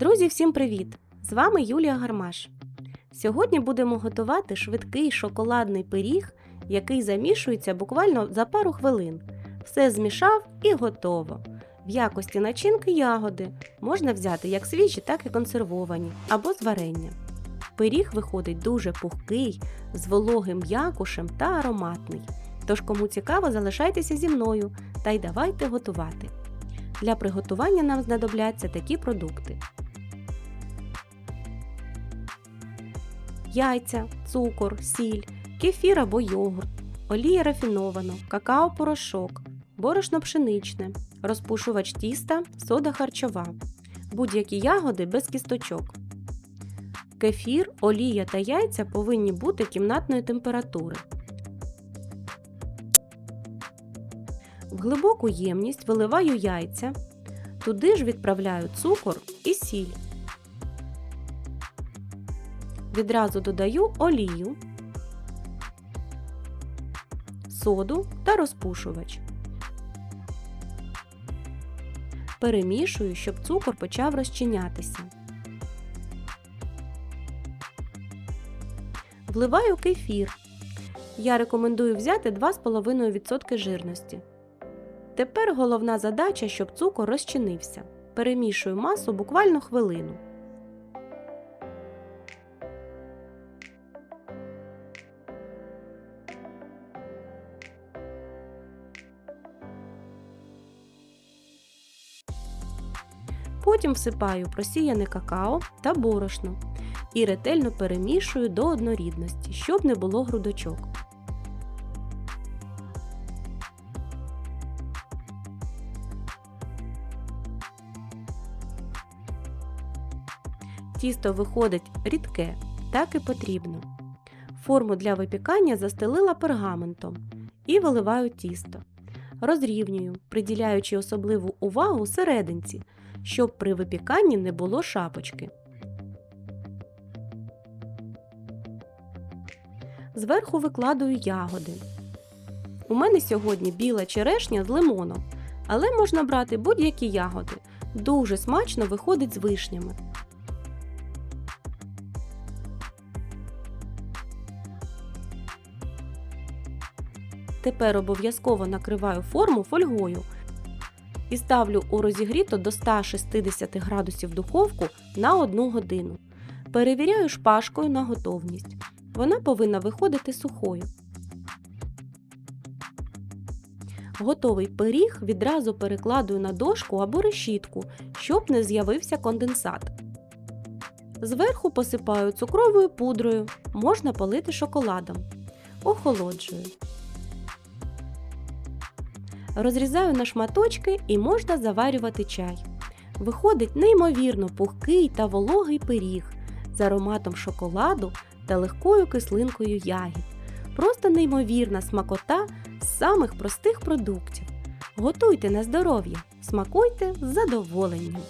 Друзі, всім привіт! З вами Юлія Гармаш. Сьогодні будемо готувати швидкий шоколадний пиріг, який замішується буквально за пару хвилин. Все змішав і готово. В якості начинки ягоди можна взяти як свіжі, так і консервовані або з варення. Пиріг виходить дуже пухкий, з вологим м'якушем та ароматний. Тож, кому цікаво, залишайтеся зі мною та й давайте готувати. Для приготування нам знадобляться такі продукти: яйця, цукор, сіль, кефір або йогурт, олія рафінована, какао-порошок, борошно пшеничне, розпушувач тіста, сода харчова, будь-які ягоди без кісточок. Кефір, олія та яйця повинні бути кімнатної температури. В глибоку ємність виливаю яйця, туди ж відправляю цукор і сіль. Відразу додаю олію, соду та розпушувач. Перемішую, щоб цукор почав розчинятися. Вливаю кефір. Я рекомендую взяти 2,5% жирності. Тепер головна задача, щоб цукор розчинився. Перемішую масу буквально хвилину. Потім всипаю просіяне какао та борошно і ретельно перемішую до однорідності, щоб не було грудочок. Тісто виходить рідке, так і потрібно. Форму для випікання застелила пергаментом і виливаю тісто. Розрівнюю, приділяючи особливу увагу серединці, щоб при випіканні не було шапочки. Зверху викладую ягоди. У мене сьогодні біла черешня з лимоном, але можна брати будь-які ягоди. Дуже смачно виходить з вишнями. Тепер обов'язково накриваю форму фольгою і ставлю у розігріту до 160 градусів духовку на 1 годину. Перевіряю шпажкою на готовність. Вона повинна виходити сухою. Готовий пиріг відразу перекладую на дошку або решітку, щоб не з'явився конденсат. Зверху посипаю цукровою пудрою, можна полити шоколадом. Охолоджую. Розрізаю на шматочки і можна заварювати чай. Виходить неймовірно пухкий та вологий пиріг з ароматом шоколаду та легкою кислинкою ягід. Просто неймовірна смакота з самих простих продуктів. Готуйте на здоров'я, смакуйте з задоволенням!